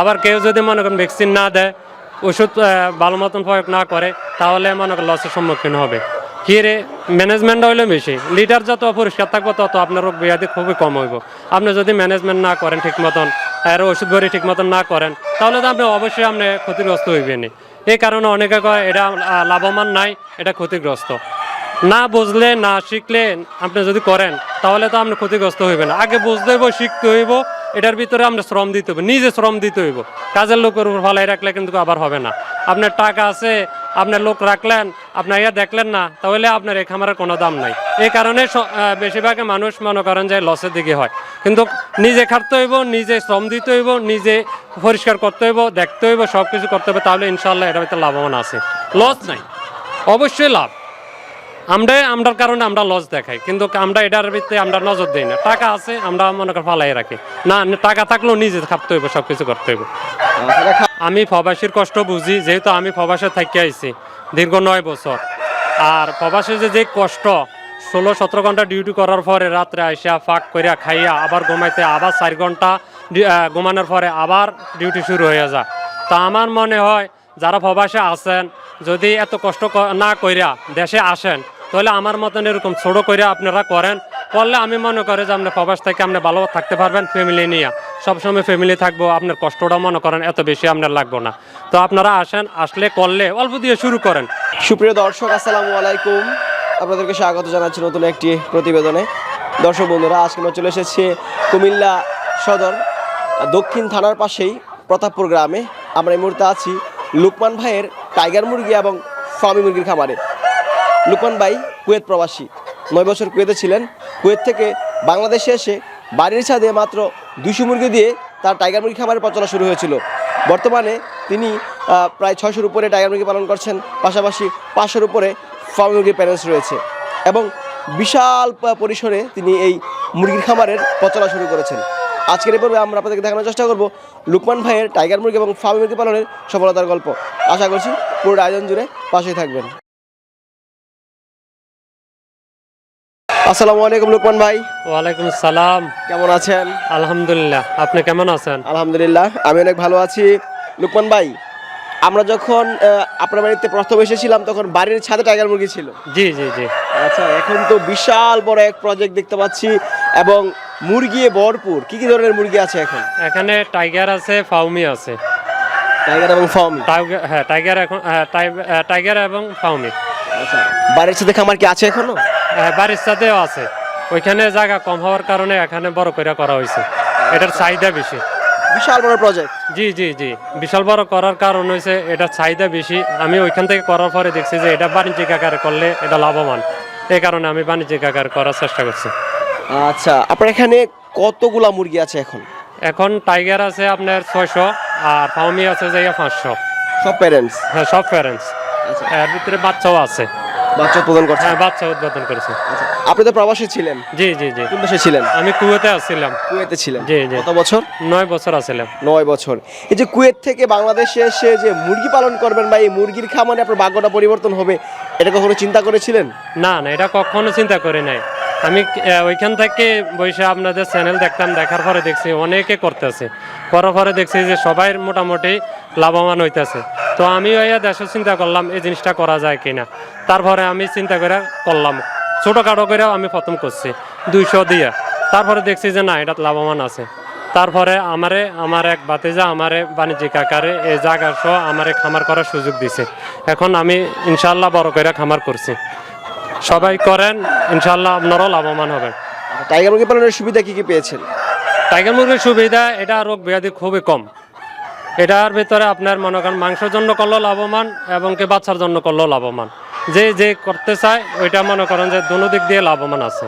আবার কেউ যদি মনে করেন ভ্যাকসিন না দেয়, ওষুধ ভালো মতন প্রয়োগ না করে, তাহলে মনে করেন লসের সম্মুখীন হবে। কি রে ম্যানেজমেন্ট হইলে বেশি। লিডার যত পরিষ্কার থাকব তত আপনার রোগ ব্যাধি খুবই কম হইব। আপনি যদি ম্যানেজমেন্ট না করেন ঠিক মতন, আর ওষুধ ভরি ঠিক মতন না করেন, তাহলে তো আপনি অবশ্যই আপনি ক্ষতিগ্রস্ত হইবেনি এই কারণে অনেকে কয়, এটা লাভবান নাই, এটা ক্ষতিগ্রস্ত। না বুঝলে, না শিখলে আপনি যদি করেন, তাহলে তো আপনি ক্ষতিগ্রস্ত হইবেন আগে বুঝতে হইব, শিখতে হইব এটার ভিতরে আমরা শ্রম দিতে হইব, নিজে শ্রম দিতে হইব। কাজের লোকের উপর ফলাই রাখলে কিন্তু আবার হবে না। আপনার টাকা আছে, আপনার লোক রাখলেন, আপনার ইয়া দেখলেন না, তাহলে আপনার এই খামারের কোনো দাম নাই। এই কারণে বেশিরভাগ মানুষ মনে করেন যে লসের দিকে হয়। কিন্তু নিজে খাটতে হইব, নিজে শ্রম দিতে হইব, নিজে পরিষ্কার করতে হইব, দেখতে হইব সব কিছু করতে হবে, তাহলে ইনশাল্লাহ এটা ভিতরে লাভবান আছে। লস নাই। অবশ্যই লাভ। আমরা, আমরার কারণে আমরা লস দেখাই। কিন্তু আমরা এটার ভিত্তিতে আমরা নজর দিই না। টাকা আছে, আমরা মনে করি ফালাই রাখি। না টাকা থাকলেও নিজে খাপতে হইব সব কিছু করতে হইব। আমি প্রবাসীর কষ্ট বুঝি, যেহেতু আমি প্রবাসে থাকি আইছি দীর্ঘ নয় বছর। আর প্রবাসে যে যে কষ্ট, ষোলো, সতেরো ঘণ্টা ডিউটি করার পরে রাত্রে আইসা ফাঁক করিয়া খাইয়া আবার ঘুমাইতে, আবার চার ঘণ্টা ঘুমানোর পরে আবার ডিউটি শুরু হয়ে যায়। তা আমার মনে হয়, যারা প্রবাসে আছেন, যদি এত কষ্ট না কইরা দেশে আসেন তাহলে আমার মতন এরকম ছোট করে আপনারা করেন। করলে আমি মনে করি যে আপনার প্রবাস থেকে আপনি ভালো থাকতে পারবেন ফ্যামিলি নিয়ে। সবসময় ফ্যামিলি থাকব, আপনার কষ্টটা মনে করেন, এত বেশি আপনার লাগবে না। তো আপনারা আসেন, আসলে করলে অল্প দিয়ে শুরু করেন। সুপ্রিয় দর্শক, আসসালামু আলাইকুম। আপনাদেরকে স্বাগত জানাচ্ছি নতুন একটি প্রতিবেদনে। দর্শক বন্ধুরা, আজকে আমরা চলে এসেছি কুমিল্লা সদর, দক্ষিণ থানার পাশেই প্রতাপপুর গ্রামে। আমরা এই মুহূর্তে আছি লুকমান ভাইয়ের টাইগার মুরগি এবং ফার্মি মুরগির খামারে। লুকমান ভাই কুয়েত প্রবাসী। নয় বছর কুয়েতে ছিলেন। কুয়েত থেকে বাংলাদেশে এসে বাড়ির ছাদে মাত্র দুশো মুরগি দিয়ে তার টাইগার মুরগি খামারের প্রচলা শুরু হয়েছিল। বর্তমানে তিনি প্রায় ছয়শোর উপরে টাইগার মুরগি পালন করছেন। পাশাপাশি পাঁচশোর উপরে ফার্ম মুরগির প্যারেন্টস রয়েছে। এবং বিশাল পরিসরে তিনি এই মুরগির খামারের প্রচলা শুরু করেছেন। আজকের এই পর্বে আমরা আপনাদেরকে দেখানোর চেষ্টা করব লুকমান ভাইয়ের টাইগার মুরগি এবং ফার্ম মুরগি পালনের সফলতার গল্প। আশা করছি পুরো আয়োজন জুড়ে পাশেই থাকবেন। আসসালামু আলাইকুম লুকমান ভাই। ওয়ালাইকুম সালাম। কেমন আছেন? আলহামদুলিল্লাহ। আপনি কেমন আছেন? আলহামদুলিল্লাহ আমি অনেক ভালো আছি। লুকমান ভাই আমরা যখন আপনার বাড়িতে প্রথম এসেছিলাম তখন বাড়ির ছাদে টাইগার মুরগি ছিল। জি জি জি। আচ্ছা এখন তো বিশাল বড় এক প্রজেক্ট দেখতে পাচ্ছি এবং মুরগি ভরপুর। কি কি ধরনের মুরগি আছে এখন? এখানে টাইগার আছে ফাউমি আছে। টাইগার এবং টাইগার হ্যাঁ টাইগার এখন হ্যাঁ, টাই- টাইগার এবং ফাউমি। আচ্ছা বাড়ির সাথে খামার কি আছে এখনও? বাড়ির সাথেও আছে। ওইখানে জায়গা কম হওয়ার কারণে এখানে বড় করে করা হয়েছে এটার চাহিদা বেশি। বিশাল বড় প্রজেক্ট জি জি জি। বিশাল বড় করার কারণ হয়েছে এটার চাহিদা বেশি। আমি ওইখান থেকে করার পরে দেখছি যে এটা বাণিজ্যিক আকারে করলে এটা লাভবান। এই কারণে আমি বাণিজ্যিক আকারে করার চেষ্টা করছি। আচ্ছা আপনার এখানে কতগুলা মুরগি আছে এখন? এখন টাইগার আছে আপনার ছয়শো আর ফাউমি আছে যে পাঁচশো। সব প্যারেন্টস হ্যাঁ সব প্যারেন্টস আচ্ছা। এর ভিতরে বাচ্চাও আছে। বাচ্চা উৎপাদন করছে? হ্যাঁ বাচ্চা উদ্বোধন করেছে। আচ্ছা আপনি তো প্রবাসী ছিলেন। জি জি জি। কোন দেশে ছিলেন? আমি কুয়েতে আসছিলাম। কুয়েতে ছিলেন। জি জি। কত বছর? নয় বছর আছিলাম নয় বছর। এই যে কুয়েত থেকে বাংলাদেশে এসে যে মুরগি পালন করবেন বা এই মুরগির খামারে আপনার ভাগ্যটা পরিবর্তন হবে এটা কখনো চিন্তা করেছিলেন? না না এটা কখনো চিন্তা করে নাই। আমি ওইখান থেকে বসে আপনাদের চ্যানেল দেখতাম, দেখার পরে দেখছি অনেকে করতেছে। করার পরে দেখছি যে সবাই মোটামুটি লাভবান হইতেছে। তো আমি ওই দেশে চিন্তা করলাম, এই জিনিসটা করা যায় কিনা। তারপরে আমি চিন্তা করে করলাম, ছোটোখাটো করেও আমি প্রথম করছি, দুইশো দিয়ে। তারপরে দেখছি যে না, এটা লাভবান আছে। তারপরে আমারে, আমার এক বাতিজা আমারে বাণিজ্যিক আকারে এই জায়গা সহ আমারে খামার করার সুযোগ দিছে। এখন আমি ইনশাল্লাহ বড় করে খামার করছি। সবাই করেন ইনশাল্লাহ আপনারাও লাভবান হবেন। টাইগার মুরগি পালনের সুবিধা কি কি পেয়েছেন? টাইগার মুরগির সুবিধা এটা রোগ ব্যাধি খুবই কম। এটার ভিতরে আপনার মনে করেন মাংসের জন্য করলেও লাভবান এবং কি বাচ্চার জন্য করলেও লাভবান। যে যে করতে চায় ওইটা মনে করেন যে দুনো দিক দিয়ে লাভবান আছে।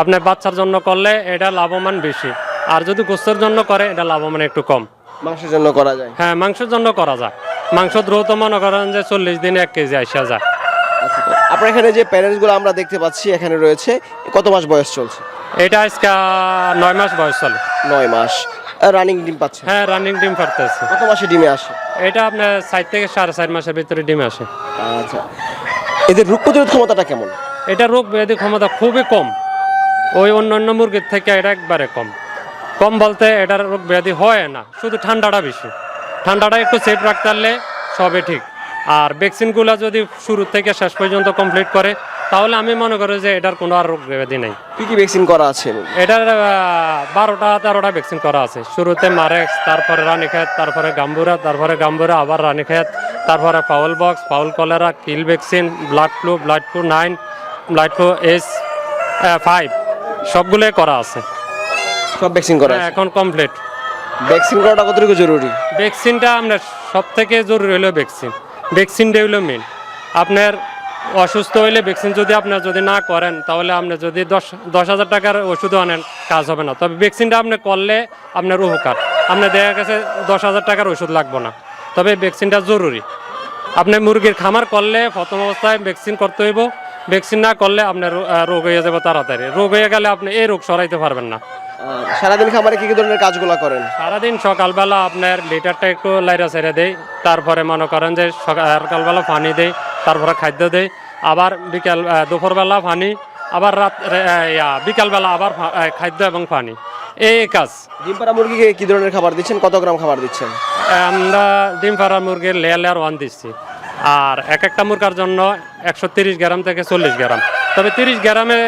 আপনার বাচ্চার জন্য করলে এটা লাভবান বেশি। আর যদি গোস্তের জন্য করে এটা লাভবান একটু কম। মাংসের জন্য করা যায়। হ্যাঁ মাংসের জন্য করা যায়। মাংস দ্রুত মনে করেন যে চল্লিশ দিনে এক কেজি আসা যায়। আচ্ছা আপনার এখানে যে প্যারেন্টসগুলো আমরা দেখতে পাচ্ছি এখানে রয়েছে কত মাস বয়স চলছে? এটা আজকে নয় মাস বয়স চলে। নয় মাস। রানিং ডিম পাচ্ছে? হ্যাঁ রানিং ডিম ফাটতেছে কত মাসে ডিমে আসে? এটা আপনার চার থেকে সাড়ে চার মাসের ভিতরে ডিমে আসে। আচ্ছা। এদের রোগ প্রতিরোধ ক্ষমতাটা কেমন? এটা রোগ ব্যাধি ক্ষমতা খুবই কম। ওই অন্য অন্য মুরগির থেকে এটা একবারে কম। কম বলতে এটার রোগ ব্যাধি হয় না শুধু ঠান্ডাটা বেশি। ঠান্ডাটা একটু সেফ রাখতে পারলে সবে ঠিক। আর ভ্যাকসিনগুলো যদি শুরু থেকে শেষ পর্যন্ত কমপ্লিট করে তাহলে আমি মনে করি যে এটার কোনো আর রোগ ব্যাধি নেই। কি কি ভ্যাকসিন করা আছে? এটার বারোটা তেরোটা ভ্যাকসিন করা আছে। শুরুতে মারেক্স তারপরে রানীক্ষেত তারপরে গাম্বুরা তারপরে গাম্বুরা আবার রানীক্ষেত তারপরে fowl pox fowl cholera kill vaccine bird flu bird flu nine bird flu S five সবগুলোই করা আছে। সব ভ্যাকসিন করা হ্যাঁ, এখন কমপ্লিট। ভ্যাকসিন করাটা কতটুকু জরুরি? ভ্যাকসিনটা আপনার সব থেকে জরুরি হলো ভ্যাকসিন। ভ্যাকসিনটা ডেভেলপমেন্ট আপনার অসুস্থ হইলে ভ্যাকসিন যদি আপনার যদি না করেন, তাহলে আপনি যদি দশ দশ হাজার টাকার ওষুধ আনেন, কাজ হবে না। তবে ভ্যাকসিনটা আপনি করলে আপনার উপকার। আপনার দেখা গেছে দশ হাজার টাকার ওষুধ লাগবে না। তবে ভ্যাকসিনটা জরুরি। আপনি মুরগির খামার করলে প্রথম অবস্থায় ভ্যাকসিন করতে হইব। ভ্যাকসিন না করলে আপনার রোগ হয়ে যাবে তাড়াতাড়ি। রোগ হয়ে গেলে আপনি এই রোগ সরাইতে পারবেন না। সারাদিন খামারে কি কি ধরনের কাজগুলো করেন? সারাদিন সকালবেলা আপনার লিটারটা একটু লাইরা ছেড়ে দেয় তারপরে মনে করেন যে সকালবেলা পানি দেয় তারপরে খাদ্য দেয় আবার বিকাল দুপুরবেলা পানি আবার রাত বিকালবেলা আবার খাদ্য এবং পানি। এই কাজ। ডিম পাড়া মুরগিকে কি ধরনের খাবার দিচ্ছেন? কত গ্রাম খাবার দিচ্ছেন? আমরা ডিম পাড়া মুরগির লেয়ার লেয়ার ওয়ান দিচ্ছি। আর এক একটা মুরগার জন্য একশো তিরিশ গ্রাম থেকে চল্লিশ গ্রাম। তবে তিরিশ গ্রামে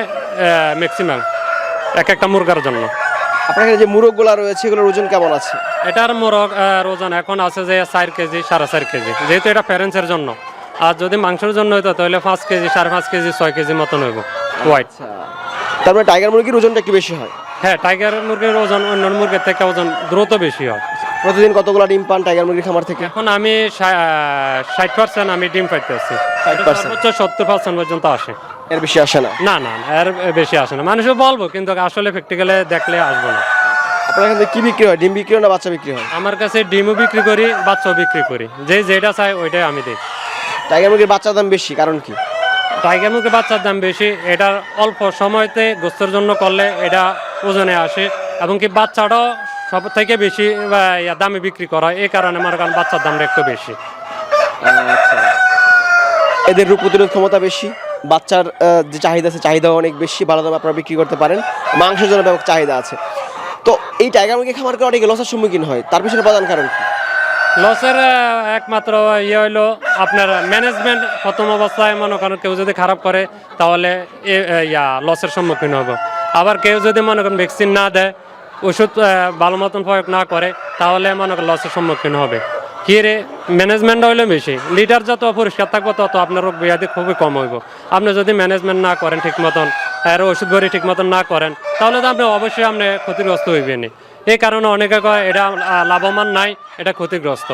ম্যাক্সিমাম এক একটা মুরগার জন্য। আপনার এখানে যে মুরগগুলা রয়েছে এগুলোর ওজন কেমন আছে? এটার মোরগ ওজন এখন আছে যে চার কেজি সাড়ে চার কেজি। যেহেতু এটা প্যারেন্টসের জন্য। আর যদি মাংসের জন্য হইতো তাহলে পাঁচ কেজি সাড়ে পাঁচ কেজি ছয় কেজি মতন হইব। হোয়াইট আচ্ছা। তারপরে টাইগার মুরগির ওজনটা একটু বেশি হয়? হ্যাঁ টাইগার মুরগির ওজন অন্য মুরগির থেকে ওজন দ্রুত বেশি হয়। প্রতিদিন কতগুলো ডিম পান টাইগার মুরগির খামার থেকে? এখন আমি ষাট পার্সেন্ট আমি ডিম পাইতেছি। 60% সর্বোচ্চ সত্তর পার্সেন্ট পর্যন্ত আসে। এর বেশি আসে না? না না এর বেশি আসে না। মানুষও বলব কিন্তু আসলে প্র্যাকটিক্যালে দেখলে আসব না। আপনার এখান কি বিক্রি হয়? ডিম বিক্রি হয় না বাচ্চা বিক্রি হয়? আমার কাছে ডিমও বিক্রি করি বাচ্চাও বিক্রি করি। যে যেটা চাই ওইটাই আমি দিই। টাইগার মুরগির বাচ্চার দাম বেশি কারণ কি? টাইগার মুখে বাচ্চার দাম বেশি এটার অল্প সময়তে গোস্তের জন্য করলে এটা ওজনে আসে। এবং কি বাচ্চাটাও সব থেকে বেশি বা, দামে বিক্রি করা হয় এই কারণে মনে কারণ বাচ্চার দামটা একটু বেশি। আচ্ছা। এদের রোগ প্রতিরোধ ক্ষমতা বেশি বাচ্চার যে চাহিদা আছে চাহিদা অনেক বেশি ভালো দামে আপনারা বিক্রি করতে পারেন মাংসের জন্য ব্যাপক চাহিদা আছে। তো এই টাইগার মুরগি খামার করে অনেকে লসের সম্মুখীন হয় তার পিছনে প্রধান কারণ কি? লসের একমাত্র ইয়ে হইল আপনার ম্যানেজমেন্ট প্রথম অবস্থায় মনে করেন কেউ যদি খারাপ করে তাহলে ইয়া লসের সম্মুখীন হবে। আবার কেউ যদি মনে করেন ভ্যাকসিন না দেয় ওষুধ ভালো মতন প্রয়োগ না করে, তাহলে মনে লসের সম্মুখীন হবে। কি রে? ম্যানেজমেন্ট হইলে বেশি। লিডার যত পরিষ্কার থাকব, তত আপনার রোগ ব্যাধি খুবই কম হইব। আপনি যদি ম্যানেজমেন্ট না করেন ঠিক মতন আর ওষুধ ভরি ঠিক মতন না করেন, তাহলে তো আপনি অবশ্যই আপনি ক্ষতিগ্রস্ত হইবেনি এই কারণে অনেকে কয়, এটা লাভবান নাই, এটা ক্ষতিগ্রস্ত।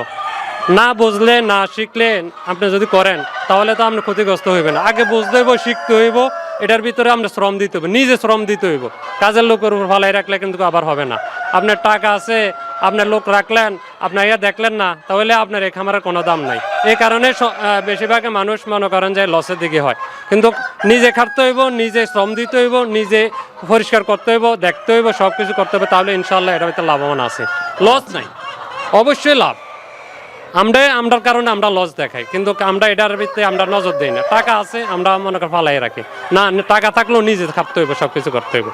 না বুঝলে, না শিখলে আপনি যদি করেন, তাহলে তো আপনি ক্ষতিগ্রস্ত হইবেন আগে বুঝতে হইব, শিখতে হইব এটার ভিতরে আপনি শ্রম দিতে হবে নিজে শ্রম দিতে হইব। কাজের লোকের উপর ফালাই রাখলে কিন্তু আবার হবে না। আপনার টাকা আছে, আপনার লোক রাখলেন, আপনার ইয়া দেখলেন না, তাহলে আপনার এই খামারের কোনো দাম নাই। এই কারণে বেশিরভাগ মানুষ মনে করেন যে লসের দিকে হয়। কিন্তু নিজে খাটতে হইব, নিজে শ্রম দিতে হইব, নিজে পরিষ্কার করতে হইব, দেখতে হইব সব কিছু করতে হবে, তাহলে ইনশাল্লাহ এটা ভিতরে লাভবান আছে। লস নাই। অবশ্যই লাভ। আমরা আমরার কারণে আমরা লস দেখাই। কিন্তু আমরা এটার ভিতরে আমরা নজর দিই না। টাকা আছে আমরা মনে করি ফালাই রাখি। না টাকা থাকলেও নিজে খাপতে হইব সব কিছু করতে হইব।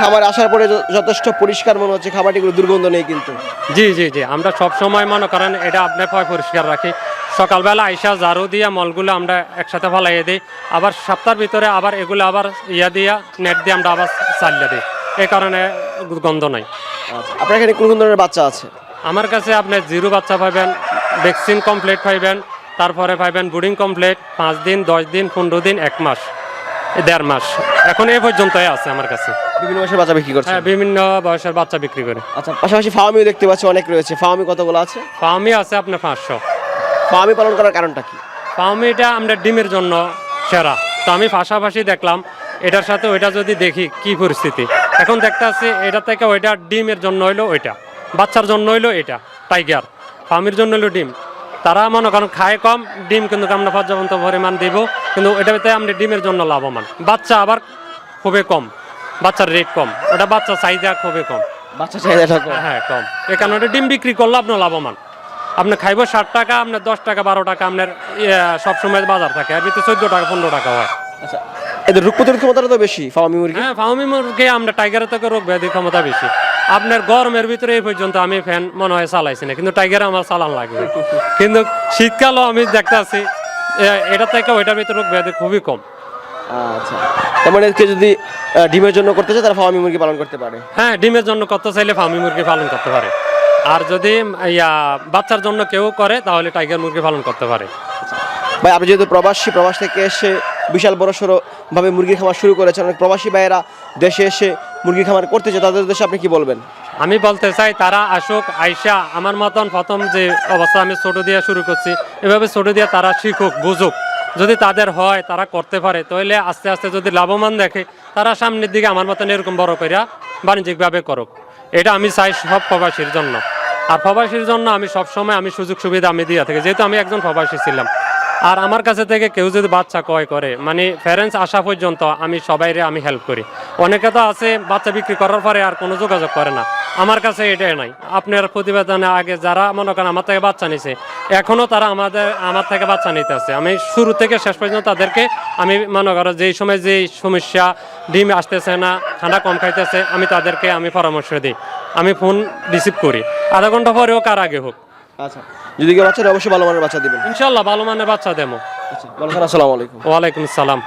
খাবার আসার পরে যথেষ্ট পরিষ্কার মনে হচ্ছে খাবারটি কোনো দুর্গন্ধ নেই কিন্তু। জি জি জি। আমরা সব সময় মনে করেন এটা আপনি পয় পরিষ্কার রাখি। সকালবেলা আইসা ঝাড়ু দিয়া মলগুলো আমরা একসাথে ফালাইয়ে দিই। আবার সপ্তাহের ভিতরে আবার এগুলো আবার ইয়া দিয়া নেট দিয়ে আমরা আবার চালিয়ে দিই। এই কারণে গন্ধ নাই। আচ্ছা আপনার এখানে কোন কোন ধরনের বাচ্চা আছে? আমার কাছে আপনি জিরো বাচ্চা পাইবেন ভ্যাকসিন কমপ্লিট পাইবেন তারপরে পাইবেন বুডিং কমপ্লিট পাঁচ দিন দশ দিন পনেরো দিন এক মাস দেড় মাস। এখন এই পর্যন্তই আছে আমার কাছে। বিভিন্ন বয়সের বাচ্চা বিক্রি করছে হ্যাঁ বিভিন্ন বয়সের বাচ্চা বিক্রি করে। আচ্ছা পাশাপাশি ফার্মিও দেখতে পাচ্ছি অনেক রয়েছে। ফার্মি কতগুলো আছে? ফার্মি আছে আপনার পাঁচশো। ফার্মি পালন করার কারণটা কি? ফার্মিটা আমরা ডিমের জন্য সেরা। তো আমি পাশাপাশি দেখলাম এটার সাথে ওইটা যদি দেখি কি পরিস্থিতি? এখন দেখতে আসছি এটা থেকে ওইটা ডিমের জন্য হইল ওইটা। বাচ্চার জন্য হইল এটা টাইগার ফার্মির জন্য হইল ডিম। তারা মনে করেন খায় কম ডিম কিন্তু আমরা পর্যাপ্ত পরিমাণ দিব কিন্তু এটা ভিতরে আমরা ডিমের জন্য লাভবান। বাচ্চা আবার খুবই কম বাচ্চার রেট কম। ওটা বাচ্চা চাহিদা খুবই কম। বাচ্চা চাহিদাটা কম। হ্যাঁ কম। এই কারণে ওটা ডিম বিক্রি করলে আপনার লাভবান। আপনি খাইব ষাট টাকা আপনার দশ টাকা বারো টাকা আপনার ইয়ে, সবসময় বাজার থাকে। আর ভিতরে চোদ্দ টাকা পনেরো টাকা হয়। আচ্ছা এদের রোগ প্রতিরোধ ক্ষমতাটা তো বেশি ফার্মি মুরগি। হ্যাঁ ফাউমি মুরগি আমরা টাইগারের থেকে রোগ ব্যাধি ক্ষমতা বেশি। আপনার গরমের ভিতরে এই পর্যন্ত আমি ফ্যান মনে হয় চালাইছি না কিন্তু টাইগার আমার চালান লাগবে। কিন্তু শীতকালও আমি দেখতে আছি এটা থেকে ওইটার ভিতরে রোগ ব্যাধি খুবই কম। আচ্ছা তার মানে কেউ যদি ডিমের জন্য করতে চায় তারা ফার্মি মুরগি পালন করতে পারে। হ্যাঁ ডিমের জন্য করতে চাইলে ফার্মি মুরগি পালন করতে পারে। আর যদি ইয়া বাচ্চার জন্য কেউ করে তাহলে টাইগার মুরগি পালন করতে পারে। ভাই আপনি যেহেতু প্রবাসী প্রবাস থেকে এসে বিশাল বড় সড়ো ভাবে মুরগির খামার শুরু করেছেন। অনেক প্রবাসী ভাইয়েরা দেশে এসে মুরগির খামার করতে চায়, তাদের দেশে আপনি কি বলবেন? আমি বলতে চাই, তারা আসুক, আইসা, আমার মতন প্রথম যে অবস্থা আমি ছোটো দিয়ে শুরু করছি, এভাবে ছোটো দিয়ে তারা শিখুক, বুঝুক। যদি তাদের হয়, তারা করতে পারে, তাহলে আস্তে আস্তে যদি লাভবান দেখে, তারা সামনের দিকে আমার মতন এরকম বড় করিয়া বাণিজ্যিকভাবে করুক। এটা আমি চাই সব প্রবাসীর জন্য। আর প্রবাসীর জন্য আমি সব সময় আমি সুযোগ সুবিধা আমি দিয়ে থাকি, যেহেতু আমি একজন প্রবাসী ছিলাম। আর আমার কাছে থেকে কেউ যদি বাচ্চা ক্রয় করে মানে প্যারেন্টস আসা পর্যন্ত আমি সবাইরে আমি হেল্প করি। অনেকে তো আছে, বাচ্চা বিক্রি করার পরে আর কোনো যোগাযোগ করে না। আমার কাছে এটাই নাই। আপনার প্রতিবেদনে আগে যারা মনে করেন আমার থেকে বাচ্চা নিছে এখনও তারা আমাদের, আমার থেকে বাচ্চা নিতে আছে। আমি শুরু থেকে শেষ পর্যন্ত তাদেরকে আমি মনে করো যেই সময় যেই সমস্যা, ডিম আসতেছে না, ঠান্ডা কম খাইতেছে, আমি তাদেরকে আমি পরামর্শ দিই। আমি ফোন রিসিভ করি। আধা ঘণ্টা পরে হোক আর আগে হোক। আচ্ছা যদি কেউ বাচ্চা অবশ্যই ভালো মানের বাচ্চা দিবেন। ইনশাল্লাহ ভালো মানের বাচ্চা দেবো। আচ্ছা ভালো আসসালামু আলাইকুম। ওয়ালাইকুম আসসালাম।